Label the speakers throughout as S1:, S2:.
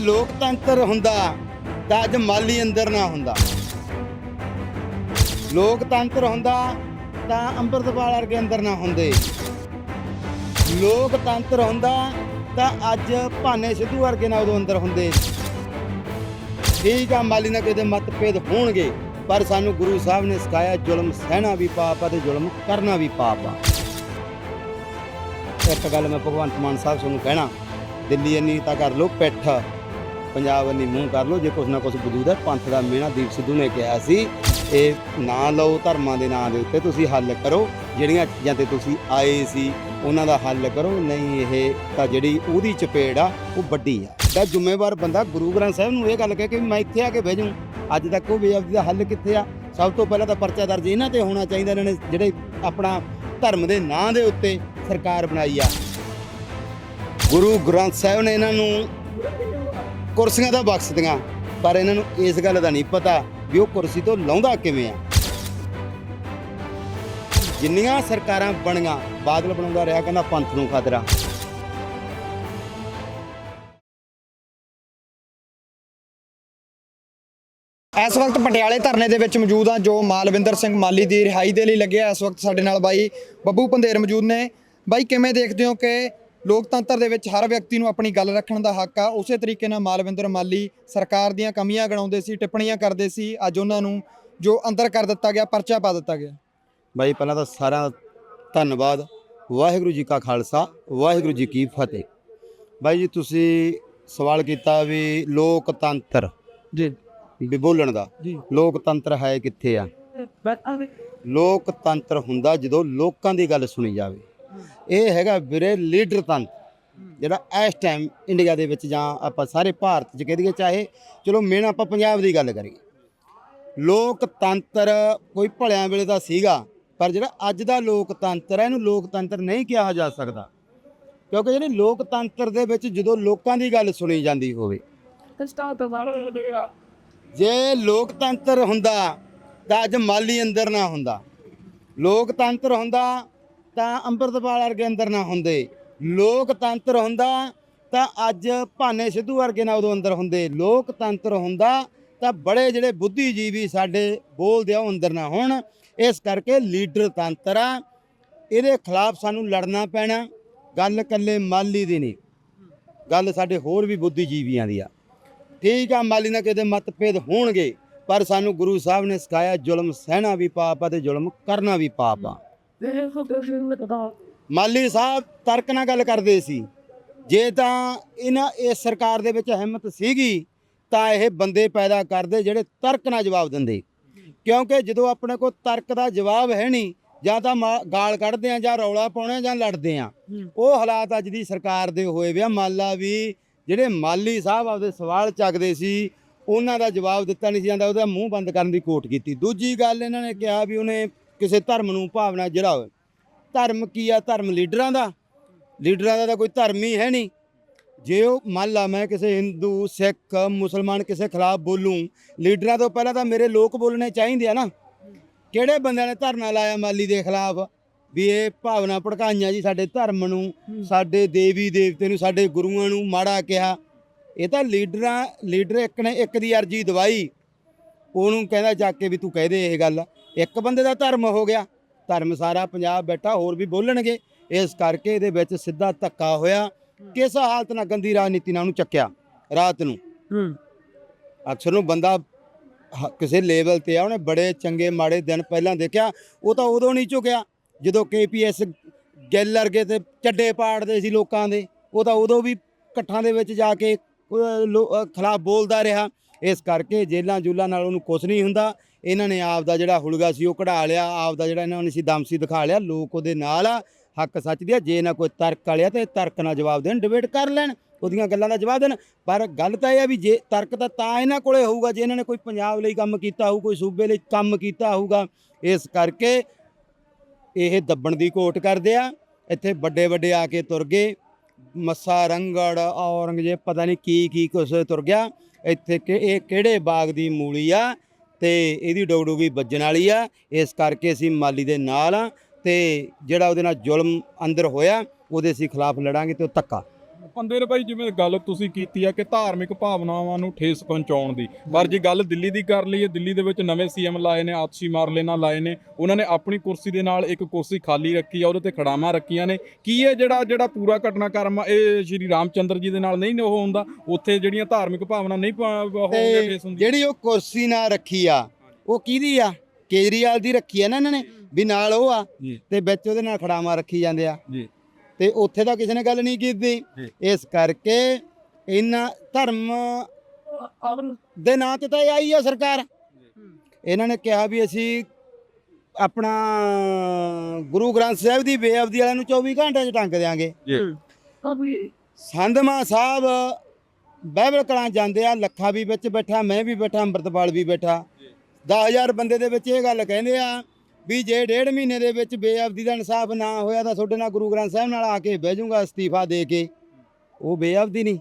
S1: ਲੋਕਤੰਤਰ ਹੁੰਦਾ ਤਾਂ ਅੱਜ ਮਾਲੀ ਅੰਦਰ ਨਾ ਹੁੰਦਾ। ਲੋਕਤੰਤਰ ਹੁੰਦਾ ਤਾਂ ਅੰਮ੍ਰਿਤਪਾਲ ਵਰਗੇ ਅੰਦਰ ਨਾ ਹੁੰਦੇ। ਲੋਕਤੰਤਰ ਹੁੰਦਾ ਤਾਂ ਅੱਜ ਭਾਨੇ ਸਿੱਧੂ ਵਰਗੇ ਨਾ ਉਦੋਂ ਅੰਦਰ ਹੁੰਦੇ। ਠੀਕ ਆ, ਮਾਲੀ ਨਾਲ ਕਿਤੇ ਮਤਭੇਦ ਹੋਣਗੇ, ਪਰ ਸਾਨੂੰ ਗੁਰੂ ਸਾਹਿਬ ਨੇ ਸਿਖਾਇਆ ਜ਼ੁਲਮ ਸਹਿਣਾ ਵੀ ਪਾਪ ਆ ਤੇ ਜ਼ੁਲਮ ਕਰਨਾ ਵੀ ਪਾਪ ਆ। ਇੱਕ ਗੱਲ ਮੈਂ ਭਗਵੰਤ ਮਾਨ ਸਾਹਿਬ ਤੁਹਾਨੂੰ ਕਹਿਣਾ, ਦਿੱਲੀ ਇੰਨੀ ਤਾਂ ਕਰ ਲੋ ਪਿੱਠ। ਪੰਜਾਬ ਇੰਨੀ ਮੂੰਹ ਕਰ ਲਓ, ਜੇ ਕੁਛ ਨਾ ਕੁਛ ਵਜੂਦ ਹੈ, ਪੰਥ ਦਾ ਮੇਣਾ ਦੀਪ ਸਿੱਧੂ ਨੇ ਕਿਹਾ ਸੀ। ਇਹ ਨਾ ਲਓ, ਧਰਮਾਂ ਦੇ ਨਾਂ ਦੇ ਉੱਤੇ ਤੁਸੀਂ ਹੱਲ ਕਰੋ। ਜਿਹੜੀਆਂ ਚੀਜ਼ਾਂ ਤੇ ਤੁਸੀਂ ਆਏ ਸੀ, ਉਹਨਾਂ ਦਾ ਹੱਲ ਕਰੋ। ਨਹੀਂ, ਇਹ ਤਾਂ ਜਿਹੜੀ ਉਹਦੀ ਚਪੇੜ ਆ, ਉਹ ਵੱਡੀ ਆ। ਤਾਂ ਜ਼ਿੰਮੇਵਾਰ ਬੰਦਾ, ਗੁਰੂ ਗ੍ਰੰਥ ਸਾਹਿਬ ਨੂੰ ਇਹ ਗੱਲ ਕਹਿ ਕੇ ਮੈਂ ਇੱਥੇ ਆ ਕੇ ਬਹਿ ਭੇਜੂੰ ਅੱਜ ਤੱਕ ਉਹ ਬੇਅਦਬੀ ਦਾ ਹੱਲ ਕਿੱਥੇ ਆ? ਸਭ ਤੋਂ ਪਹਿਲਾਂ ਤਾਂ ਪਰਚਾ ਦਰਜ ਇਹਨਾਂ ਤੇ ਹੋਣਾ ਚਾਹੀਦਾ, ਇਹਨਾਂ ਨੇ ਜਿਹੜੇ ਆਪਣਾ ਧਰਮ ਦੇ ਨਾਂ ਦੇ ਉੱਤੇ ਸਰਕਾਰ ਬਣਾਈ ਆ। ਗੁਰੂ ਗ੍ਰੰਥ ਸਾਹਿਬ ਨੇ ਇਹਨਾਂ ਨੂੰ ਕੁਰਸੀਆਂ ਤਾਂ ਬਖਸ਼ਦੀਆਂ, ਪਰ ਇਹਨਾਂ ਨੂੰ ਇਸ ਗੱਲ ਦਾ ਨਹੀਂ ਪਤਾ ਵੀ ਉਹ ਕੁਰਸੀ ਤੋਂ ਲਾਉਂਦਾ ਕਿਵੇਂ ਆ। ਜਿੰਨੀਆਂ ਸਰਕਾਰਾਂ ਬਣੀਆਂ, ਬਾਦਲ ਬਣਾਉਂਦਾ ਰਿਹਾ ਕਹਿੰਦਾ ਪੰਥ ਨੂੰ ਖਤਰਾ।
S2: ਇਸ ਵਕਤ ਪਟਿਆਲੇ ਧਰਨੇ ਦੇ ਵਿੱਚ ਮੌਜੂਦ ਆ ਜੋ ਮਾਲਵਿੰਦਰ ਸਿੰਘ ਮਾਲੀ ਦੀ ਰਿਹਾਈ ਦੇ ਲਈ ਲੱਗਿਆ ਇਸ ਵਕਤ ਸਾਡੇ ਨਾਲ ਬਾਈ ਬੱਬੂ ਪੰਧੇਰ ਮੌਜੂਦ ਨੇ। ਬਾਈ, ਕਿਵੇਂ ਦੇਖਦੇ ਹੋ ਕਿ ਲੋਕਤੰਤਰ ਦੇ ਵਿੱਚ ਹਰ ਵਿਅਕਤੀ ਨੂੰ ਆਪਣੀ ਗੱਲ ਰੱਖਣ ਦਾ ਹੱਕ ਆ। ਉਸੇ ਤਰੀਕੇ ਨਾਲ ਮਾਲਵਿੰਦਰ ਮਾਲੀ ਸਰਕਾਰ ਦੀਆਂ ਕਮੀਆਂ ਗਣਾਉਂਦੇ ਸੀ ਟਿੱਪਣੀਆਂ ਕਰਦੇ ਸੀ। ਅੱਜ ਉਹਨਾਂ ਨੂੰ ਜੋ ਅੰਦਰ ਕਰ ਦਿੱਤਾ ਗਿਆ ਪਰਚਾ ਪਾ ਦਿੱਤਾ ਗਿਆ।
S1: ਬਾਈ ਪਹਿਲਾਂ ਤਾਂ ਸਾਰਾ ਧੰਨਵਾਦ। ਵਾਹਿਗੁਰੂ ਜੀ ਕਾ ਖਾਲਸਾ ਵਾਹਿਗੁਰੂ ਜੀ ਕੀ ਫਤਿਹ। ਬਾਈ ਜੀ ਤੁਸੀਂ ਸਵਾਲ ਕੀਤਾ ਵੀ ਲੋਕਤੰਤਰ
S2: ਜੀ।
S1: ਵੀ ਬੋਲਣ ਦਾ।
S2: ਜੀ।
S1: ਲੋਕਤੰਤਰ ਹੈ ਕਿੱਥੇ ਆ? ਲੋਕਤੰਤਰ ਹੁੰਦਾ ਜਦੋਂ ਲੋਕਾਂ ਦੀ ਗੱਲ ਸੁਣੀ ਜਾਵੇ। ਇਹ ਹੈਗਾ ਵੀਰੇ ਲੀਡਰ ਤੰਤਰ ਜਿਹੜਾ ਇਸ ਟਾਈਮ ਇੰਡੀਆ ਦੇ ਵਿੱਚ ਜਾਂ ਆਪਾਂ ਸਾਰੇ ਭਾਰਤ 'ਚ ਕਹਿ ਦਈਏ ਚਾਹੇ, ਚਲੋ ਮੇਨ ਆਪਾਂ ਪੰਜਾਬ ਦੀ ਗੱਲ ਕਰੀਏ। ਲੋਕਤੰਤਰ ਕੋਈ ਭਲਿਆਂ ਵੇਲੇ ਦਾ ਸੀਗਾ, ਪਰ ਜਿਹੜਾ ਅੱਜ ਦਾ ਲੋਕਤੰਤਰ ਹੈ, ਇਹਨੂੰ ਲੋਕਤੰਤਰ ਨਹੀਂ ਕਿਹਾ ਜਾ ਸਕਦਾ। ਕਿਉਂਕਿ ਜਿਹੜੀ ਲੋਕਤੰਤਰ ਦੇ ਵਿੱਚ ਜਦੋਂ ਲੋਕਾਂ ਦੀ ਗੱਲ ਸੁਣੀ ਜਾਂਦੀ ਹੋਵੇ, ਜੇ ਲੋਕਤੰਤਰ ਹੁੰਦਾ ਤਾਂ ਅੱਜ ਮਾਲੀ ਅੰਦਰ ਨਾ ਹੁੰਦਾ। ਲੋਕਤੰਤਰ ਹੁੰਦਾ ਤਾਂ ਅੰਮ੍ਰਿਤਪਾਲ ਵਰਗੇ ਅੰਦਰ ਨਾ ਹੁੰਦੇ। ਲੋਕਤੰਤਰ ਹੁੰਦਾ, ਤਾਂ ਅੱਜ ਭਾਨੇ ਸਿੱਧੂ ਵਰਗੇ ਨਾ ਉਦੋਂ ਅੰਦਰ ਹੁੰਦੇ। ਲੋਕਤੰਤਰ ਹੁੰਦਾ, ਤਾਂ ਬੜੇ ਜਿਹੜੇ ਬੁੱਧੀਜੀਵੀ ਸਾਡੇ ਬੋਲਦੇ ਆ, ਉਹ ਅੰਦਰ ਨਾ ਹੋਣ। ਇਸ ਕਰਕੇ ਲੀਡਰ ਤੰਤਰ ਆ। ਇਹਦੇ ਖਿਲਾਫ ਸਾਨੂੰ ਲੜਨਾ ਪੈਣਾ। ਗੱਲ ਇਕੱਲੇ ਮਾਲੀ ਦੀ ਨਹੀਂ। ਗੱਲ ਸਾਡੇ ਹੋਰ ਵੀ ਬੁੱਧੀਜੀਵੀਆਂ ਦੀ ਆ। ਠੀਕ ਆ, ਮਾਲੀ ਨਾਲ ਕਿਤੇ ਮਤਭੇਦ ਹੋਣਗੇ, ਪਰ ਸਾਨੂੰ ਗੁਰੂ ਸਾਹਿਬ ਨੇ ਸਿਖਾਇਆ, ਜ਼ੁਲਮ ਸਹਿਣਾ ਵੀ ਪਾਪ ਆ ਤੇ ਜ਼ੁਲਮ ਕਰਨਾ ਵੀ ਪਾਪ ਆ। ਮਾਲੀ ਸਾਹਿਬ ਤਰਕ ਨਾਲ ਗੱਲ ਕਰਦੇ ਸੀ। ਜੇ ਤਾਂ ਇਹਨਾਂ ਇਸ ਸਰਕਾਰ ਦੇ ਵਿੱਚ ਹਿੰਮਤ ਸੀਗੀ ਤਾਂ ਇਹ ਬੰਦੇ ਪੈਦਾ ਕਰਦੇ ਜਿਹੜੇ ਤਰਕ ਨਾਲ ਜਵਾਬ ਦਿੰਦੇ। ਕਿਉਂਕਿ ਜਦੋਂ ਆਪਣੇ ਕੋਲ ਤਰਕ ਦਾ ਜਵਾਬ ਹੈ ਨਹੀਂ ਜਾਂ ਤਾਂ ਗਾਲ ਕੱਢਦੇ ਆ ਜਾਂ ਰੌਲਾ ਪਾਉਣੇ ਆ ਜਾਂ ਲੜਦੇ ਆ। ਉਹ ਹਾਲਾਤ ਅੱਜ ਦੀ ਸਰਕਾਰ ਦੇ ਹੋਏ ਵਿਆ ਮੰਨ ਲਾ ਵੀ ਜਿਹੜੇ ਮਾਲੀ ਸਾਹਿਬ ਆਪਦੇ ਸਵਾਲ ਚੱਕਦੇ ਸੀ ਉਹਨਾਂ ਦਾ ਜਵਾਬ ਦਿੱਤਾ ਨਹੀਂ ਜਾਂਦਾ ਉਹਦਾ ਮੂੰਹ ਬੰਦ ਕਰਨ ਦੀ ਕੋਟ ਕੀਤੀ। ਦੂਜੀ ਗੱਲ ਇਹਨਾਂ ਨੇ ਕਿਹਾ ਵੀ ਉਹਨੇ ਕਿਸੇ ਧਰਮ ਨੂੰ ਭਾਵਨਾ ਜਿਹੜਾ ਹੋਵੇ। ਧਰਮ ਕੀ ਆ? ਧਰਮ ਲੀਡਰਾਂ ਦਾ। ਲੀਡਰਾਂ ਦਾ ਤਾਂ ਕੋਈ ਧਰਮ ਹੀ ਹੈ ਨਹੀਂ। ਜੇ ਉਹ ਮੰਨ ਲਾ ਮੈਂ ਕਿਸੇ ਹਿੰਦੂ, ਸਿੱਖ, ਮੁਸਲਮਾਨ ਕਿਸੇ ਖਿਲਾਫ ਬੋਲੂੰ, ਲੀਡਰਾਂ ਤੋਂ ਪਹਿਲਾਂ ਤਾਂ ਮੇਰੇ ਲੋਕ ਬੋਲਣੇ ਚਾਹੀਦੇ ਆ ਨਾ। ਕਿਹੜੇ ਬੰਦਿਆਂ ਨੇ ਧਰਨਾ ਲਾਇਆ ਮਾਲੀ ਦੇ ਖਿਲਾਫ? ਵੀ ਇਹ ਭਾਵਨਾ ਭੜਕਾਈਆਂ ਜੀ ਸਾਡੇ ਧਰਮ ਨੂੰ, ਸਾਡੇ ਦੇਵੀ ਦੇਵਤੇ ਨੂੰ, ਸਾਡੇ ਗੁਰੂਆਂ ਨੂੰ, ਮਾੜਾ ਕਿਹਾ। ਇਹ ਤਾਂ ਲੀਡਰਾਂ, ਲੀਡਰ ਇੱਕ ਨੇ ਇੱਕ ਦੀ ਅਰਜੀ ਦਵਾਈ। ਉਹਨੂੰ ਕਹਿੰਦਾ ਜਾ ਕੇ ਵੀ ਤੂੰ ਕਹਿ ਦੇ ਇਹ ਗੱਲ। ਇੱਕ ਬੰਦੇ ਦਾ ਧਰਮ ਹੋ ਗਿਆ ਧਰਮ ਸਾਰਾ ਪੰਜਾਬ ਬੈਠਾ ਹੋਰ ਵੀ ਬੋਲਣਗੇ। ਇਸ ਕਰਕੇ ਇਹਦੇ ਵਿੱਚ ਸਿੱਧਾ ਧੱਕਾ ਹੋਇਆ। ਕਿਸ ਹਾਲਤ ਨਾਲ ਗੰਦੀ ਰਾਜਨੀਤੀ ਨਾਲ ਉਹਨੂੰ ਚੱਕਿਆ? ਰਾਤ ਨੂੰ। ਅਕਸਰ ਨੂੰ ਬੰਦਾ ਹ- ਕਿਸੇ ਲੈਵਲ ਤੇ ਆ ਉਹਨੇ ਬੜੇ ਚੰਗੇ ਮਾੜੇ ਦਿਨ ਪਹਿਲਾਂ ਦੇਖਿਆ। ਉਹ ਤਾਂ ਉਦੋਂ ਨਹੀਂ ਝੁਕਿਆ। ਜਦੋਂ ਕੇਪੀਐਸ ਗਿੱਲ ਵਰਗੇ ਤੇ ਚੱਡੇ ਪਾੜਦੇ ਸੀ ਲੋਕਾਂ ਦੇ ਉਹ ਤਾਂ ਉਦੋਂ ਵੀ ਇਕੱਠਾਂ ਦੇ ਵਿੱਚ ਜਾ ਕੇ ਖਿਲਾਫ ਬੋਲਦਾ ਰਿਹਾ। ਇਸ ਕਰਕੇ ਜੇਲਾਂ ਜੂਲਾਂ ਨਾਲ ਉਹਨੂੰ ਕੁਝ ਨਹੀਂ ਹੁੰਦਾ। ਇਹਨਾਂ ਨੇ ਆਪ ਦਾ ਜਿਹੜਾ ਹੁਲਗਾ ਸੀ ਉਹ ਕਢਾ ਲਿਆ, ਆਪ ਦਾ ਜਿਹੜਾ ਇਹਨਾਂ ਨੇ ਸੀ ਦਮ ਸੀ ਦਿਖਾ ਲਿਆ, ਲੋਕ ਉਹਦੇ ਨਾਲ ਆ, ਹੱਕ ਸੱਚ ਦੀ ਆ, ਜੇ ਨਾ ਕੋਈ ਤਰਕ ਵਾਲਿਆ ਤੇ ਤਰਕ ਨਾਲ ਜਵਾਬ ਦੇਣ ਡਿਬੇਟ ਕਰ ਲੈਣ, ਉਹਦੀਆਂ ਗੱਲਾਂ ਦਾ ਜਵਾਬ ਦੇਣ। ਪਰ ਗੱਲ ਤਾਂ ਇਹ ਆ ਵੀ ਜੇ ਤਰਕ ਤਾਂ ਤਾਂ ਇਹਨਾਂ ਕੋਲੇ ਹੋਊਗਾ, ਜੇ ਇਹਨਾਂ ਨੇ ਕੋਈ ਪੰਜਾਬ ਲਈ ਕੰਮ ਕੀਤਾ ਹੋਊ, ਕੋਈ ਸੂਬੇ ਲਈ ਕੰਮ ਕੀਤਾ ਹੋਊਗਾ, ਇਸ ਕਰਕੇ ਇਹ ਦੱਬਣ ਦੀ ਕੋਟ ਕਰਦੇ ਆ। ਇੱਥੇ ਵੱਡੇ ਵੱਡੇ ਆ ਕੇ ਤੁਰ ਗਏ, ਮੱਸਾ, ਰੰਗੜ, ਔਰੰਗਜ਼ੇਬ, ਪਤਾ ਨਹੀਂ ਕੀ ਕੀ ਕੁਛ ਤੁਰ ਗਿਆ। ਇੱਥੇ ਕਿ ਇਹ ਕਿਹੜੇ ਬਾਗ ਦੀ ਮੂਲੀ ਆ? ਤੇ ਇਹਦੀ ਡੋਗਡੋਗੀ ਵੱਜਣ ਵਾਲੀ ਆ। ਇਸ ਕਰਕੇ ਅਸੀਂ ਮਾਲੀ ਦੇ ਨਾਲ ਆ ਤੇ ਜਿਹੜਾ ਉਹਦੇ ਨਾਲ ਜ਼ੁਲਮ ਅੰਦਰ ਹੋਇਆ, ਉਹਦੇ ਅਸੀਂ ਖਿਲਾਫ ਲੜਾਂਗੇ ਤੇ ਉਹ
S3: ਪੰਦੇਰ ਭਾਈ ਜਿਵੇਂ ਗੱਲ ਤੁਸੀਂ ਕੀਤੀ ਆ ਕਿ ਧਾਰਮਿਕ ਭਾਵਨਾਵਾਂ ਨੂੰ ਠੇਸ ਪਹੁੰਚਾਉਣ ਦੀ। ਪਰ ਜੇ ਗੱਲ ਦਿੱਲੀ ਦੀ ਕਰ ਲਈਏ ਦਿੱਲੀ ਦੇ ਵਿੱਚ ਨਵੇਂ ਸੀਐਮ ਲਾਏ ਨੇ ਆਤਸ਼ੀ ਮਾਰਲੇਨਾ ਲਾਏ ਨੇ। ਉਹਨਾਂ ਨੇ ਆਪਣੀ ਕੁਰਸੀ ਦੇ ਨਾਲ ਇੱਕ ਕੁਰਸੀ ਖਾਲੀ ਰੱਖੀ ਆ ਉਹਦੇ ਤੇ ਖੜਾਵਾਂ ਰੱਖੀਆਂ ਨੇ। ਕੀ ਇਹ ਜਿਹੜਾ ਜਿਹੜਾ ਪੂਰਾ ਘਟਨਾਕ੍ਰਮ ਇਹ ਸ਼੍ਰੀ ਰਾਮਚੰਦਰ ਜੀ ਦੇ ਨਾਲ ਨਹੀਂ ਉਹ ਹੁੰਦਾ? ਉੱਥੇ ਜਿਹੜੀਆਂ ਧਾਰਮਿਕ ਭਾਵਨਾ ਨਹੀਂ ਹੋਣਗੇ ਠੇਸ ਹੁੰਦੀ
S1: ਜਿਹੜੀ ਉਹ ਕੁਰਸੀ ਨਾ ਰੱਖੀ ਆ ਉਹ ਕਿਹਦੀ ਆ? ਕੇਜਰੀਵਾਲ ਦੀ ਰੱਖੀ ਆ ਨਾ ਇਹਨਾਂ ਨੇ ਵੀ ਨਾਲ ਉਹ ਆ ਤੇ ਵਿੱਚ ਉਹਦੇ ਨਾਲ ਖੜਾਵਾਂ ਰੱਖੀ ਜਾਂਦੇ ਆ।
S3: ਜੀ।
S1: ਤੇ ਉੱਥੇ ਤਾਂ ਕਿਸੇ ਨੇ ਗੱਲ ਨਹੀਂ ਕੀਤੀ। ਇਸ ਕਰਕੇ ਇਹਨਾਂ ਧਰਮ ਦੇ ਨਾਂ ਤੇ ਤਾਂ ਆਈ ਆ ਸਰਕਾਰ। ਇਹਨਾਂ ਨੇ ਕਿਹਾ ਵੀ ਅਸੀਂ ਆਪਣਾ ਗੁਰੂ ਗ੍ਰੰਥ ਸਾਹਿਬ ਦੀ ਬੇਅਬਦੀ ਵਾਲਿਆਂ ਨੂੰ 24 ਘੰਟੇ 'ਚ ਟੰਗ ਦੇਾਂਗੇ ਸੰਧਮਾ ਸਾਹਿਬ ਬਾਈਬਲ ਕਲਾਂ ਜਾਂਦੇ ਆ ਲੱਖਾ ਵੀ ਵਿੱਚ ਬੈਠਾ ਮੈਂ ਵੀ ਬੈਠਾ ਅੰਮ੍ਰਿਤਪਾਲ ਵੀ ਬੈਠਾ। 10000 ਬੰਦੇ ਦੇ ਵਿੱਚ ਇਹ ਗੱਲ ਕਹਿੰਦੇ ਆ ਵੀ ਜੇ ਡੇਢ ਮਹੀਨੇ ਦੇ ਵਿੱਚ ਬੇਅਬਦੀ ਦਾ ਇਨਸਾਫ ਨਾ ਹੋਇਆ ਤਾਂ ਤੁਹਾਡੇ ਨਾਲ ਗੁਰੂ ਗ੍ਰੰਥ ਸਾਹਿਬ ਨਾਲ ਆ ਕੇ ਬਹਿ ਜਾਊਗਾ ਅਸਤੀਫਾ ਦੇ ਕੇ। ਉਹ ਬੇਅਬਦੀ ਨਹੀਂ।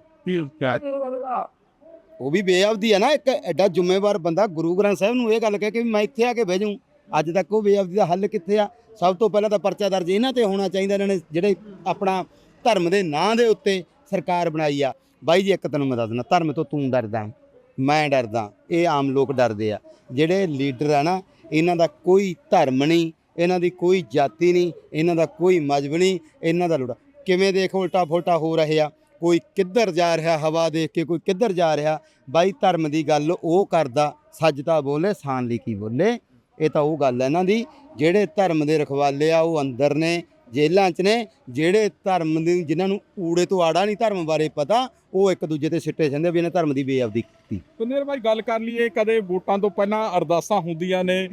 S1: ਉਹ ਵੀ ਬੇਅਬਦੀ ਹੈ ਨਾ ਇੱਕ ਐਡਾ ਜ਼ਿੰਮੇਵਾਰ ਬੰਦਾ ਗੁਰੂ ਗ੍ਰੰਥ ਸਾਹਿਬ ਨੂੰ ਇਹ ਗੱਲ ਕਹਿ ਕੇ ਵੀ ਮੈਂ ਇੱਥੇ ਆ ਕੇ ਬਹਿ ਜਾਊਂ। ਅੱਜ ਤੱਕ ਉਹ ਬੇਅਬਦੀ ਦਾ ਹੱਲ ਕਿੱਥੇ ਆ? ਸਭ ਤੋਂ ਪਹਿਲਾਂ ਤਾਂ ਪਰਚਾ ਦਰਜ ਇਹਨਾਂ ਤੇ ਹੋਣਾ ਚਾਹੀਦਾ ਇਹਨਾਂ ਨੇ ਜਿਹੜੇ ਆਪਣਾ ਧਰਮ ਦੇ ਨਾਂ ਦੇ ਉੱਤੇ ਸਰਕਾਰ ਬਣਾਈ ਆ। ਬਾਈ ਜੀ ਇੱਕ ਤੈਨੂੰ ਮੈਂ ਦੱਸ ਦਿੰਦਾ ਧਰਮ ਤੋਂ ਤੂੰ ਡਰਦਾ ਮੈਂ ਡਰਦਾ ਇਹ ਆਮ ਲੋਕ ਡਰਦੇ ਆ। ਜਿਹੜੇ ਲੀਡਰ ਆ ਨਾ ਇਹਨਾਂ ਦਾ ਕੋਈ ਧਰਮ ਨਹੀਂ, ਇਹਨਾਂ ਦੀ ਕੋਈ ਜਾਤੀ ਨਹੀਂ, ਇਹਨਾਂ ਦਾ ਕੋਈ ਮਜ਼ਹਬ ਨਹੀਂ, ਇਹਨਾਂ ਦਾ ਲੋੜਾ ਕਿਵੇਂ ਦੇਖ ਉਲਟਾ ਫੁਲਟਾ ਹੋ ਰਿਹਾ ਕੋਈ ਕਿੱਧਰ ਜਾ ਰਿਹਾ ਹਵਾ ਦੇਖ ਕੇ, ਕੋਈ ਕਿੱਧਰ ਜਾ ਰਿਹਾ? ਬਾਈ ਧਰਮ ਦੀ ਗੱਲ ਉਹ ਕਰਦਾ ਸੱਜਤਾ ਬੋਲੇ, ਸਾਨ ਲਈ ਕੀ ਬੋਲੇ? ਇਹ ਤਾਂ ਉਹ ਗੱਲ ਹੈ ਇਹਨਾਂ ਦੀ, ਜਿਹੜੇ ਧਰਮ ਦੇ ਰਖਵਾਲੇ ਆ ਉਹ ਅੰਦਰ ਨੇ ਜੇਲ੍ਹਾਂ 'ਚ ਨੇ ਜਿਹੜੇ ਧਰਮ ਦੀ ਜਿਨ੍ਹਾਂ ਨੂੰ ਊੜੇ ਤੋਂ ਆੜਾ ਨਹੀਂ ਧਰਮ ਬਾਰੇ ਪਤਾ ਉਹ ਇੱਕ ਦੂਜੇ ਤੇ ਸਿੱਟੇ ਜਾਂਦੇ ਵੀ ਇਹਨੇ ਧਰਮ ਦੀ ਬੇਅਬਦੀ ਕੀਤੀ।
S3: ਪੰਦੇਰ ਭਾਈ ਗੱਲ ਕਰ ਲਈਏ ਕਦੇ ਵੋਟਾਂ ਤੋਂ ਪਹਿਲਾਂ ਅਰਦਾਸਾਂ ਹੁੰਦੀਆਂ ਨੇ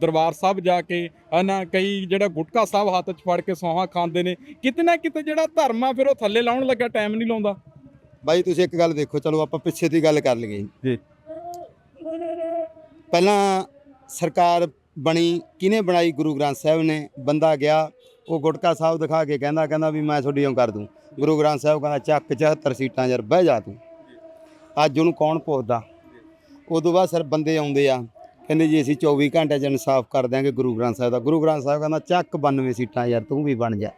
S3: ਦਰਬਾਰ ਸਾਹਿਬ ਜਾ ਕੇ ਹਨਾ ਕਈ ਜਿਹੜਾ ਗੁਟਕਾ ਸਾਹਿਬ ਹੱਥ 'ਚ ਫੜ ਕੇ ਸੌਹਾਂ ਖਾਂਦੇ ਨੇ ਕਿਤੇ ਨਾ ਕਿਤੇ ਜਿਹੜਾ ਧਰਮ ਆ ਫਿਰ ਉਹ ਥੱਲੇ ਲਾਉਣ ਲੱਗਾ ਟਾਈਮ ਨਹੀਂ ਲਾਉਂਦਾ।
S1: ਬਾਈ ਤੁਸੀਂ ਇੱਕ ਗੱਲ ਦੇਖੋ ਚਲੋ ਆਪਾਂ ਪਿੱਛੇ ਦੀ ਗੱਲ ਕਰ ਲਈਏ।
S3: ਜੀ।
S1: ਪਹਿਲਾਂ ਸਰਕਾਰ ਬਣੀ ਕਿਹਨੇ ਬਣਾਈ? ਗੁਰੂ ਗ੍ਰੰਥ ਸਾਹਿਬ ਨੇ ਬੰਦਾ ਗਿਆ ਉਹ ਗੁਟਕਾ ਸਾਹਿਬ ਦਿਖਾ ਕੇ ਕਹਿੰਦਾ ਕਹਿੰਦਾ ਵੀ ਮੈਂ ਤੁਹਾਡੀ ਉਹ ਕਰ ਦੂੰ। ਗੁਰੂ ਗ੍ਰੰਥ ਸਾਹਿਬ ਕਹਿੰਦਾ ਚੱਕ 74 ਸੀਟਾਂ ਯਾਰ ਬਹਿ ਜਾ ਤੂੰ। ਅੱਜ ਉਹਨੂੰ ਕੌਣ ਪੁੱਛਦਾ? ਉਦੋਂ ਬਾਅਦ ਸਰ ਬੰਦੇ ਆਉਂਦੇ ਆ ਕਹਿੰਦੇ ਜੀ ਅਸੀਂ 24 ਘੰਟੇ 'ਚ ਇਨਸਾਫ ਕਰ ਦਿਆਂਗੇ ਗੁਰੂ ਗ੍ਰੰਥ ਸਾਹਿਬ ਦਾ। ਗੁਰੂ ਗ੍ਰੰਥ ਸਾਹਿਬ ਕਹਿੰਦਾ ਚੱਕ 92 ਸੀਟਾਂ ਯਾਰ ਤੂੰ ਵੀ ਬਣ ਜਾ।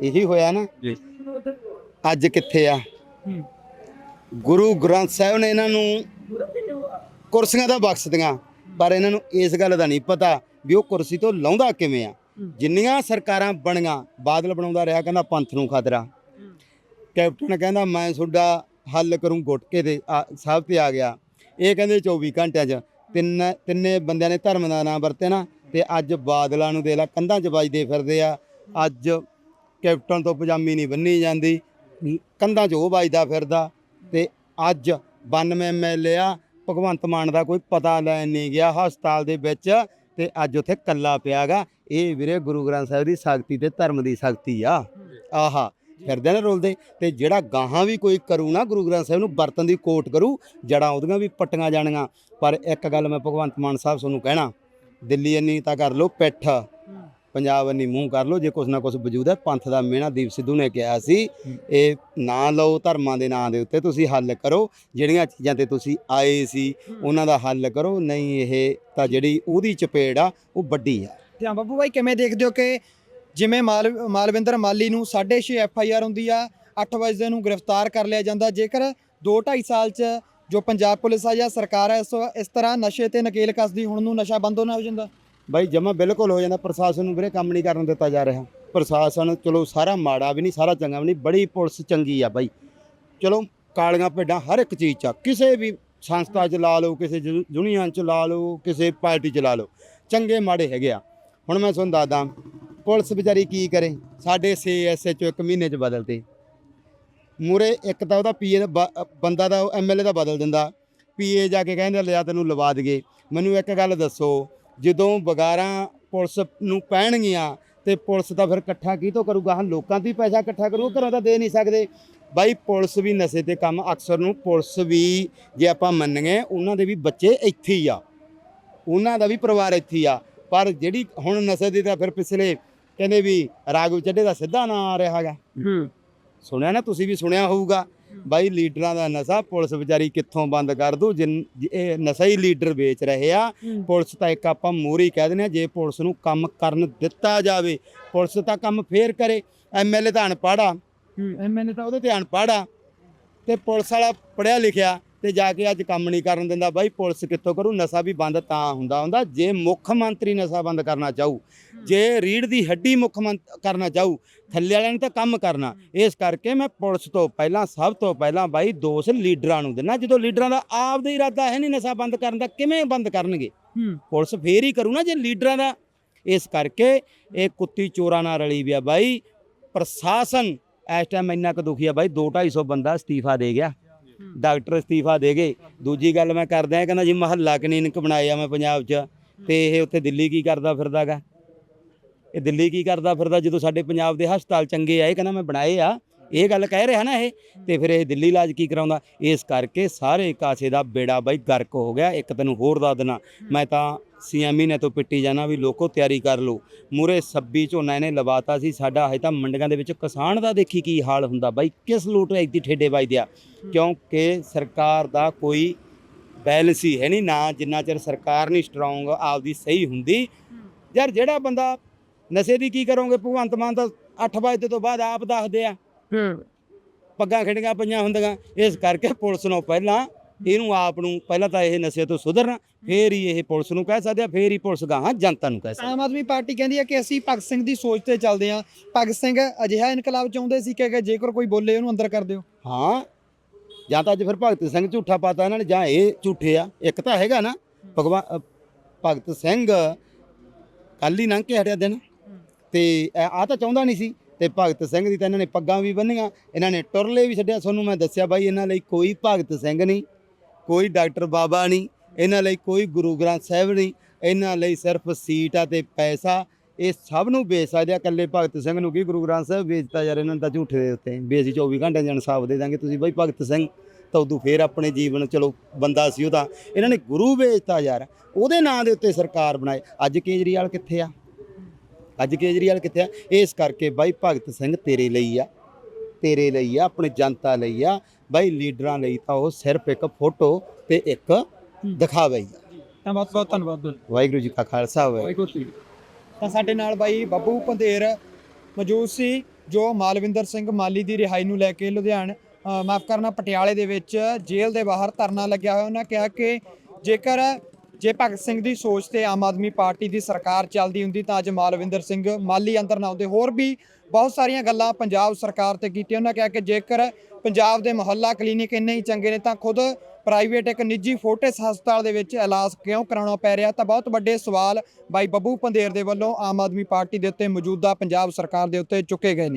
S1: ਇਹੀ ਹੋਇਆ ਨਾ?
S3: ਜੀ।
S1: ਅੱਜ ਕਿੱਥੇ ਆ? ਗੁਰੂ ਗ੍ਰੰਥ ਸਾਹਿਬ ਨੇ ਇਹਨਾਂ ਨੂੰ ਕੁਰਸੀਆਂ ਤਾਂ ਬਖਸ਼ਦੀਆਂ ਪਰ ਇਹਨਾਂ ਨੂੰ ਇਸ ਗੱਲ ਦਾ ਨਹੀਂ ਪਤਾ ਵੀ ਉਹ ਕੁਰਸੀ ਤੋਂ ਲਾਉਂਦਾ ਕਿਵੇਂ ਆ। ਜਿੰਨੀਆਂ ਸਰਕਾਰਾਂ ਬਣੀਆਂ, ਬਾਦਲ ਬਣਾਉਂਦਾ ਰਿਹਾ, ਕਹਿੰਦਾ ਪੰਥ ਨੂੰ ਖਤਰਾ। ਕੈਪਟਨ ਕਹਿੰਦਾ, ਮੈਂ ਤੁਹਾਡਾ ਹੱਲ ਕਰੂੰ ਗੁਟਕੇ ਦੇ ਆ- ਸਾਹਿਬ ਤੇ ਆ ਗਿਆ। ਇਹ ਕਹਿੰਦੇ 24 ਘੰਟਿਆਂ 'ਚ। ਤਿੰਨ, ਤਿੰਨੇ ਬੰਦਿਆਂ ਨੇ ਧਰਮ ਦਾ ਨਾਮ ਵਰਤਿਆ ਨਾ, ਤੇ ਅੱਜ ਬਾਦਲਾਂ ਨੂੰ ਦੇ ਲਾ, ਕੰਧਾਂ 'ਚ ਵੱਜਦੇ ਫਿਰਦੇ ਆ। ਅੱਜ ਕੈਪਟਨ ਤੋਂ ਪਜਾਮੀ ਨਹੀਂ ਬੰਨੀ ਜਾਂਦੀ, ਕੰਧਾਂ 'ਚ ਉਹ ਵੱਜਦਾ ਫਿਰਦਾ। ਤੇ ਅੱਜ 92 ਐਮਐਲਏ ਆ, ਭਗਵੰਤ ਮਾਨ ਦਾ ਕੋਈ ਪਤਾ ਲੈਣ ਨਹੀਂ ਗਿਆ ਹਸਪਤਾਲ ਦੇ ਵਿੱਚ। ਤੇ ਅੱਜ ਉੱਥੇ ਕੱਲਾ ਪਿਆਗਾ। ਇਹ ਵੀਰੇ ਗੁਰੂ ਗ੍ਰੰਥ ਸਾਹਿਬ ਦੀ ਸ਼ਕਤੀ ਤੇ ਧਰਮ ਦੀ ਸ਼ਕਤੀ ਆ। ਆਹਾ, ਫਿਰਦੇ ਨੇ ਰੋਲਦੇ। ਤੇ ਜਿਹੜਾ ਗਾਹਾਂ ਵੀ ਕੋਈ ਕਰੂ ਨਾ, ਗੁਰੂ ਗ੍ਰੰਥ ਸਾਹਿਬ ਨੂੰ ਵਰਤਨ ਦੀ ਕੋਟ ਕਰੂ, ਜੜਾਂ ਉਹਦੀਆਂ ਵੀ ਪੱਟੀਆਂ ਜਾਣੀਆਂ। ਪਰ ਇੱਕ ਗੱਲ ਮੈਂ ਭਗਵੰਤ ਮਾਨ ਸਾਹਿਬ ਤੁਹਾਨੂੰ ਕਹਿਣਾ, ਦਿੱਲੀ ਇੰਨੀ ਤਾਂ ਕਰ ਲਓ ਪਿੱਠ। ਪੰਜਾਬ ਇੰਨੀ ਮੂੰਹ ਕਰ ਲਓ, ਜੇ ਕੁਛ ਨਾ ਕੁਛ ਵਜੂਦ ਹੈ, ਪੰਥ ਦਾ ਮਿਹਣਾ ਦੀਪ ਸਿੱਧੂ ਨੇ ਕਿਹਾ ਸੀ। ਇਹ ਨਾ ਲਓ ਧਰਮਾਂ ਦੇ ਨਾਂ ਦੇ ਉੱਤੇ, ਤੁਸੀਂ ਹੱਲ ਕਰੋ। ਜਿਹੜੀਆਂ ਚੀਜ਼ਾਂ ਤੇ ਤੁਸੀਂ ਆਏ ਸੀ, ਉਹਨਾਂ ਦਾ ਹੱਲ ਕਰੋ। ਨਹੀਂ, ਇਹ ਤਾਂ ਜਿਹੜੀ ਉਹਦੀ ਚਪੇੜ ਆ, ਉਹ ਵੱਡੀ ਆ।
S2: ਤੇ ਹਾਂ ਭਾਈ ਕਿਵੇਂ ਦੇਖਦੇ ਹੋ ਕਿ ਜਿਵੇਂ ਮਾਲ, ਮਾਲਵਿੰਦਰ ਮਾਲੀ ਨੂੰ 6.5 ਐਫ ਆਈ ਆਰ ਹੁੰਦੀ ਆ 8 ਵਜੇ ਨੂੰ ਗ੍ਰਿਫਤਾਰ ਕਰ ਲਿਆ ਜਾਂਦਾ, ਜੇਕਰ 2 2.5 ਸਾਲ ਚ ਜੋ ਪੰਜਾਬ ਪੁਲਿਸ ਆ ਜਾਂ ਸਰਕਾਰ ਹੈ ਇਸ ਇਸ ਤਰ੍ਹਾਂ ਨਸ਼ੇ ਤੇ ਨਕੇਲ ਕੱਸਦੀ, ਹੁਣ ਨੂੰ ਨਸ਼ਾ ਬੰਦ ਹੋਣਾ ਹੋ ਜਾਂਦਾ।
S1: ਬਾਈ ਜਮਾ ਬਿਲਕੁਲ ਹੋ ਜਾਂਦਾ, ਪ੍ਰਸ਼ਾਸਨ ਨੂੰ ਵੀਰੇ ਕੰਮ ਨਹੀਂ ਕਰਨ ਦਿੱਤਾ ਜਾ ਰਿਹਾ। ਪ੍ਰਸ਼ਾਸਨ, ਚਲੋ ਸਾਰਾ ਮਾੜਾ ਵੀ ਨਹੀਂ, ਸਾਰਾ ਚੰਗਾ ਵੀ ਨਹੀਂ, ਬੜੀ ਪੁਲਿਸ ਚੰਗੀ ਆ ਬਾਈ। ਚਲੋ ਕਾਲੀਆਂ ਭੇਡਾਂ ਹਰ ਇੱਕ ਚੀਜ਼ 'ਚ ਆ। ਕਿਸੇ ਵੀ ਸੰਸਥਾ 'ਚ ਲਾ ਲਓ, ਕਿਸੇ ਯੂ- ਯੂਨੀਅਨ 'ਚ ਲਾ ਲਓ, ਕਿਸੇ ਪਾਰਟੀ 'ਚ ਲਾ ਲਓ, ਚੰਗੇ ਮਾੜੇ ਹੈਗੇ ਆ। ਹੁਣ ਮੈਂ ਤੁਹਾਨੂੰ ਦੱਸਦਾ, ਪੁਲਿਸ ਵਿਚਾਰੀ ਕੀ ਕਰੇ? ਸਾਡੇ 6 ਐਸਐਚਓ ਇੱਕ ਮਹੀਨੇ 'ਚ ਬਦਲਤੇ। ਮੂਰੇ ਇੱਕ ਤਾਂ ਉਹਦਾ ਪੀਏ ਦਾ ਬ- ਬੰਦਾ ਦਾ ਐਮਐਲਏ ਦਾ ਬਦਲ ਦਿੰਦਾ। ਪੀਏ ਜਾ ਕੇ ਕਹਿੰਦੇ, ਲਿਆ ਤੈਨੂੰ ਲਵਾ ਦਈਏ। ਮੈਨੂੰ ਇੱਕ ਗੱਲ ਦੱਸੋ ਜਦੋਂ ਬਗਾਰਾਂ ਪੁਲਿਸ ਨੂੰ ਪੈਣਗੀਆਂ ਤੇ ਪੁਲਿਸ ਤਾਂ ਫਿਰ ਇਕੱਠਾ ਕੀ ਤੋਂ ਕਰੂਗਾ? ਹਾਂ ਲੋਕਾਂ ਤੋਂ ਹੀ ਪੈਸਾ ਇਕੱਠਾ ਕਰੂ ਘਰੋਂ ਤਾਂ ਦੇ ਨਹੀਂ ਸਕਦੇ। ਬਾਈ ਪੁਲਿਸ ਵੀ ਨਸ਼ੇ ਤੇ ਕੰਮ ਅਕਸਰ ਨੂੰ ਪੁਲਿਸ ਵੀ ਜੇ ਆਪਾਂ ਮੰਨੀਏ ਉਹਨਾਂ ਦੇ ਵੀ ਬੱਚੇ ਇੱਥੇ ਹੀ ਆ। ਉਹਨਾਂ ਦਾ ਵੀ ਪਰਿਵਾਰ ਇੱਥੇ ਹੀ ਆ। ਪਰ ਜਿਹੜੀ ਹੁਣ ਨਸ਼ੇ ਦੀ ਤਾਂ ਫਿਰ ਪਿਛਲੇ ਕਹਿੰਦੇ ਵੀ ਰਾਗੂ ਚੱਡੇ ਦਾ ਸਿੱਧਾ ਨਾਂ ਆ ਰਿਹਾ ਹੈਗਾ। ਸੁਣਿਆ ਨਾ? ਤੁਸੀਂ ਵੀ ਸੁਣਿਆ ਹੋਊਗਾ। ਬਾਈ ਲੀਡਰਾਂ ਦਾ ਨਸ਼ਾ ਪੁਲਿਸ ਵਿਚਾਰੀ ਕਿੱਥੋਂ ਬੰਦ ਕਰ ਦੂ? ਜਿਨ ਜੇ ਇਹ ਨਸ਼ਾ ਹੀ ਲੀਡਰ ਵੇਚ ਰਹੇ ਆ। ਪੁਲਿਸ ਤਾਂ ਇੱਕ ਆਪਾਂ ਮੂਹਰੇ ਕਹਿ ਦਿੰਦੇ ਆ ਜੇ ਪੁਲਿਸ ਨੂੰ ਕੰਮ ਕਰਨ ਦਿੱਤਾ ਜਾਵੇ ਪੁਲਿਸ ਤਾਂ ਕੰਮ ਫੇਰ ਕਰੇ। ਐਮਐਲਏ ਤਾਂ ਅਨਪੜ੍ਹ ਆ। ਐਮਐਨਏ ਤਾਂ ਉਹਦੇ ਤੇ ਅਨਪੜ੍ਹ ਆ। ਤੇ ਪੁਲਿਸ ਵਾਲਾ ਪੜਿਆ ਲਿਖਿਆ। ਤੇ ਜਾ ਕੇ ਅੱਜ ਕੰਮ ਨਹੀਂ ਕਰਨ ਦਿੰਦਾ। ਬਾਈ ਪੁਲਿਸ ਕਿੱਥੋਂ ਕਰੂ? ਨਸ਼ਾ ਵੀ ਬੰਦ ਤਾਂ ਹੁੰਦਾ ਹੁੰਦਾ। ਜੇ ਮੁੱਖ ਮੰਤਰੀ ਨਸ਼ਾ ਬੰਦ ਕਰਨਾ ਚਾਹੂ ਜੇ ਰੀੜ ਦੀ ਹੱਡੀ ਮੁੱਖ ਮੰਤ ਕਰਨਾ ਚਾਹੂ ਥੱਲੇ ਵਾਲਿਆਂ ਨੇ ਤਾਂ ਕੰਮ ਕਰਨਾ। ਇਸ ਕਰਕੇ ਮੈਂ ਪੁਲਿਸ ਤੋਂ ਪਹਿਲਾਂ ਸਭ ਤੋਂ ਪਹਿਲਾਂ ਬਾਈ ਦੋਸ਼ ਲੀਡਰਾਂ ਨੂੰ ਦਿੰਦਾ ਜਦੋਂ ਲੀਡਰਾਂ ਦਾ ਆਪ ਦਾ ਇਰਾਦਾ ਹੈ ਨਹੀਂ ਨਸ਼ਾ ਬੰਦ ਕਰਨ ਦਾ ਕਿਵੇਂ ਬੰਦ ਕਰਨਗੇ? ਪੁਲਿਸ ਫੇਰ ਹੀ ਕਰੂ ਨਾ ਜੇ ਲੀਡਰਾਂ ਦਾ। ਇਸ ਕਰਕੇ ਇਹ ਕੁੱਤੀ ਚੋਰਾਂ ਨਾਲ ਰਲੀ ਵੀ ਆ ਬਾਈ। ਪ੍ਰਸ਼ਾਸਨ ਇਸ ਟਾਈਮ ਇੰਨਾ ਕੁ ਦੁਖੀ ਆ ਬਾਈ 2 250 ਬੰਦਾ ਅਸਤੀਫਾ ਦੇ ਗਿਆ। ਡਾਕਟਰ ਅਸਤੀਫਾ ਦੇ ਗਏ। ਦੂਜੀ ਗੱਲ ਮੈਂ ਕਰਦਾ ਕਹਿੰਦਾ ਜੀ ਮਹੱਲਾ ਕਲੀਨਿਕ ਬਣਾਏ ਆ ਮੈਂ ਪੰਜਾਬ 'ਚ। ਤੇ ਇਹ ਉੱਥੇ ਦਿੱਲੀ ਕੀ ਕਰਦਾ ਫਿਰਦਾਗਾ ਇਹ ਦਿੱਲੀ ਕੀ ਕਰਦਾ ਫਿਰਦਾ? ਜਦੋਂ ਸਾਡੇ ਪੰਜਾਬ ਦੇ ਹਸਪਤਾਲ ਚੰਗੇ ਆ ਇਹ ਕਹਿੰਦਾ ਮੈਂ ਬਣਾਏ ਆ। ਇਹ ਗੱਲ ਕਹਿ ਰਿਹਾ ਨਾ ਇਹ ਤੇ ਫਿਰ ਇਹ ਦਿੱਲੀ ਇਲਾਜ ਕੀ ਕਰਾਉਂਦਾ? ਇਸ ਕਰਕੇ ਸਾਰੇ ਕਾਸੇ ਦਾ ਬੇੜਾ ਬਾਈ ਗਰਕ ਹੋ ਗਿਆ। ਇੱਕ ਤੈਨੂੰ ਹੋਰ ਦੱਸ ਦੇਣਾ ਮੈਂ ਤਾਂ ਸੀਐਮ ਨੇ ਤੋਂ ਪਿੱਟੀ ਜਾਣਾ ਵੀ ਲੋਕੋ ਤਿਆਰੀ ਕਰ ਲਓ। ਮੂਰੇ 26 ਝੋਨਾ ਇਹਨੇ ਲਵਾਤਾ ਸੀ। ਸਾਡਾ ਹਜੇ ਤਾਂ ਮੰਡੀਆਂ ਦੇ ਵਿੱਚ ਕਿਸਾਨ ਦਾ ਦੇਖੀ ਕੀ ਹਾਲ ਹੁੰਦਾ ਬਾਈ। ਕਿਸ ਲੂਟ ਐਦੀ ਠੇਡੇ ਵੱਜਦੇ ਆ। ਕਿਉਂਕਿ ਸਰਕਾਰ ਦਾ ਕੋਈ ਬੈਲੈਂਸ ਹੀ ਹੈ ਨਹੀਂ ਨਾ ਜਿੰਨਾ ਚਿਰ ਸਰਕਾਰ ਨਹੀਂ ਸਟਰੋਂਗ ਆਪਦੀ ਸਹੀ ਹੁੰਦੀ। ਯਾਰ ਜਿਹੜਾ ਬੰਦਾ ਨਸ਼ੇ ਦੀ ਕੀ ਕਰੋਗੇ? ਭਗਵੰਤ ਮਾਨ ਤਾਂ 8 ਵਜੇ ਤੋਂ ਬਾਅਦ ਆਪ ਦੱਸਦੇ ਆ। ਪੱਗਾਂ ਖੜੀਆਂ ਪਈਆਂ ਹੁੰਦੀਆਂ। ਇਸ ਕਰਕੇ ਪੁਲਿਸ ਨੂੰ ਪਹਿਲਾਂ ਇਹਨੂੰ ਆਪ ਨੂੰ ਪਹਿਲਾਂ ਤਾਂ ਇਹ ਨਸ਼ੇ ਤੋਂ ਸੁਧਰਨ ਫੇਰ ਹੀ ਇਹ ਪੁਲਿਸ ਨੂੰ ਕਹਿ ਸਕਦੇ ਆ ਫੇਰ ਹੀ ਪੁਲਿਸ ਗਾਹਾਂ ਜਨਤਾ ਨੂੰ ਕਹਿ ਸਕਦੀ
S2: ਆਮ ਆਦਮੀ ਪਾਰਟੀ ਕਹਿੰਦੀ ਹੈ ਕਿ ਅਸੀਂ ਭਗਤ ਸਿੰਘ ਦੀ ਸੋਚ ਤੇ ਚੱਲਦੇ ਹਾਂ। ਭਗਤ ਸਿੰਘ ਅਜਿਹਾ ਇਨਕਲਾਬ ਚਾਹੁੰਦੇ ਸੀ ਕਿ ਕਿ ਜੇਕਰ ਕੋਈ ਬੋਲੇ ਉਹਨੂੰ ਅੰਦਰ ਕਰ ਦਿਓ।
S1: ਹਾਂ ਜਾਂ ਤਾਂ ਅੱਜ ਫਿਰ ਭਗਤ ਸਿੰਘ ਝੂਠਾ ਪਾਤਾ ਇਹਨਾਂ ਨੇ ਜਾਂ ਇਹ ਝੂਠੇ ਆ। ਇੱਕ ਤਾਂ ਹੈਗਾ ਨਾ ਭਗਵਾਨ ਭਗਤ ਸਿੰਘ ਕੱਲ ਹੀ ਲੰਘ ਕੇ ਹਟਿਆ ਦਿਨ। ਤੇ ਆ ਤਾਂ ਚਾਹੁੰਦਾ ਨਹੀਂ ਸੀ। ਤੇ ਭਗਤ ਸਿੰਘ ਦੀ ਤਾਂ ਇਹਨਾਂ ਨੇ ਪੱਗਾਂ ਵੀ ਬੰਨੀਆਂ, ਇਹਨਾਂ ਨੇ ਟੁਰਲੇ ਵੀ ਛੱਡਿਆ। ਤੁਹਾਨੂੰ ਮੈਂ ਦੱਸਿਆ ਬਾਈ, ਇਹਨਾਂ ਲਈ ਕੋਈ ਭਗਤ ਸਿੰਘ ਨਹੀਂ, ਕੋਈ ਡਾਕਟਰ ਬਾਬਾ ਨਹੀਂ, ਇਹਨਾਂ ਲਈ ਕੋਈ ਗੁਰੂ ਗ੍ਰੰਥ ਸਾਹਿਬ ਨਹੀਂ, ਇਹਨਾਂ ਲਈ ਸਿਰਫ ਸੀਟ ਆ ਤੇ ਪੈਸਾ। ਇਹ ਸਭ ਨੂੰ ਵੇਚ ਸਕਦੇ ਆ, ਇਕੱਲੇ ਭਗਤ ਸਿੰਘ ਨੂੰ ਕੀ ਗੁਰੂ ਗ੍ਰੰਥ ਸਾਹਿਬ ਵੇਚਤਾ ਯਾਰ, ਇਹਨਾਂ ਦਾ ਝੂਠੇ ਦੇ ਉੱਤੇ ਬੇਸੀ ਅਸੀਂ 24 ਘੰਟੇ ਦਾ ਇਨਸਾਫ ਦੇ ਦਾਂਗੇ, ਤੁਸੀਂ ਬਾਈ ਭਗਤ ਸਿੰਘ, ਤਾਂ ਉਦੋਂ ਫੇਰ ਆਪਣੇ ਜੀਵਨ, ਚਲੋ, ਬੰਦਾ ਸੀ ਉਹ ਤਾਂ। ਇਹਨਾਂ ਨੇ ਗੁਰੂ ਵੇਚਤਾ ਯਾਰ, ਉਹਦੇ ਨਾਂ ਦੇ ਉੱਤੇ ਸਰਕਾਰ ਬਣਾਏ। ਅੱਜ ਕੇਜਰੀਵਾਲ ਕਿੱਥੇ ਆ? ਅੱਜ ਕੇਜਰੀਵਾਲ ਕਿੱਥੇ ਆ? ਇਸ ਕਰਕੇ ਬਾਈ ਭਗਤ ਸਿੰਘ ਤੇਰੇ ਲਈ ਆ ਤੇਰੇ ਲਈ ਆ ਆਪਣੀ ਜਨਤਾ ਲਈ ਆ। ਬਾਈ ਲੀਡਰਾਂ ਲਈ ਤਾਂ ਉਹ ਸਿਰਫ ਇੱਕ ਫੋਟੋ ਤੇ ਇੱਕ ਦਿਖਾਵਾ ਹੀ ਆ।
S2: ਤਾਂ ਬਹੁਤ ਬਹੁਤ ਧੰਨਵਾਦ
S1: ਵਾਹਿਗੁਰੂ ਜੀ ਕਾ ਖਾਲਸਾ ਵਾਹਿਗੁਰੂ
S2: ਤਾਂ ਸਾਡੇ ਨਾਲ ਬਾਈ ਬੱਬੂ ਪੰਧੇਰ ਮੌਜੂਦ ਸੀ ਜੋ ਮਾਲਵਿੰਦਰ ਸਿੰਘ ਮਾਲੀ ਦੀ ਰਿਹਾਈ ਨੂੰ ਲੈ ਕੇ ਲੁਧਿਆਣਾ ਮਾਫ ਕਰਨਾ ਪਟਿਆਲੇ ਦੇ ਵਿੱਚ ਜੇਲ੍ਹ ਦੇ ਬਾਹਰ ਧਰਨਾ ਲੱਗਿਆ ਹੋਇਆ। ਉਹਨਾਂ ਕਿਹਾ ਕਿ ਜੇਕਰ ਜੇ ਭਗਤ ਸਿੰਘ ਦੀ ਸੋਚ ਤੇ ਆਮ ਆਦਮੀ ਪਾਰਟੀ ਦੀ ਸਰਕਾਰ ਚੱਲਦੀ ਹੁੰਦੀ ਤਾਂ ਅੱਜ ਮਾਲਵਿੰਦਰ ਸਿੰਘ ਮਾਲੀ ਅੰਦਰ ਨਾ ਆਉਂਦੇ। ਹੋਰ ਵੀ ਬਹੁਤ ਸਾਰੀਆਂ ਗੱਲਾਂ ਪੰਜਾਬ ਸਰਕਾਰ ਤੇ ਕੀਤੀਆਂ ਉਹਨਾਂ ਕਿਹਾ ਕਿ ਜੇਕਰ ਪੰਜਾਬ ਦੇ ਮੁਹੱਲਾ ਕਲੀਨਿਕ ਇੰਨੇ ਹੀ ਚੰਗੇ ਨੇ ਤਾਂ ਖੁਦ ਪ੍ਰਾਈਵੇਟ ਇੱਕ ਨਿੱਜੀ ਫੋਰਟਿਸ ਹਸਪਤਾਲ ਦੇ ਵਿੱਚ ਇਲਾਜ ਕਿਉਂ ਕਰਾਉਣਾ ਪੈ ਰਿਹਾ? ਤਾਂ ਬਹੁਤ ਵੱਡੇ ਸਵਾਲ ਬਾਈ ਬੱਬੂ ਪੰਧੇਰ ਦੇ ਵੱਲੋਂ ਆਮ ਆਦਮੀ ਪਾਰਟੀ ਦੇ ਉੱਤੇ ਮੌਜੂਦਾ ਪੰਜਾਬ ਸਰਕਾਰ ਦੇ ਉੱਤੇ ਚੁੱਕੇ ਗਏ ਨੇ।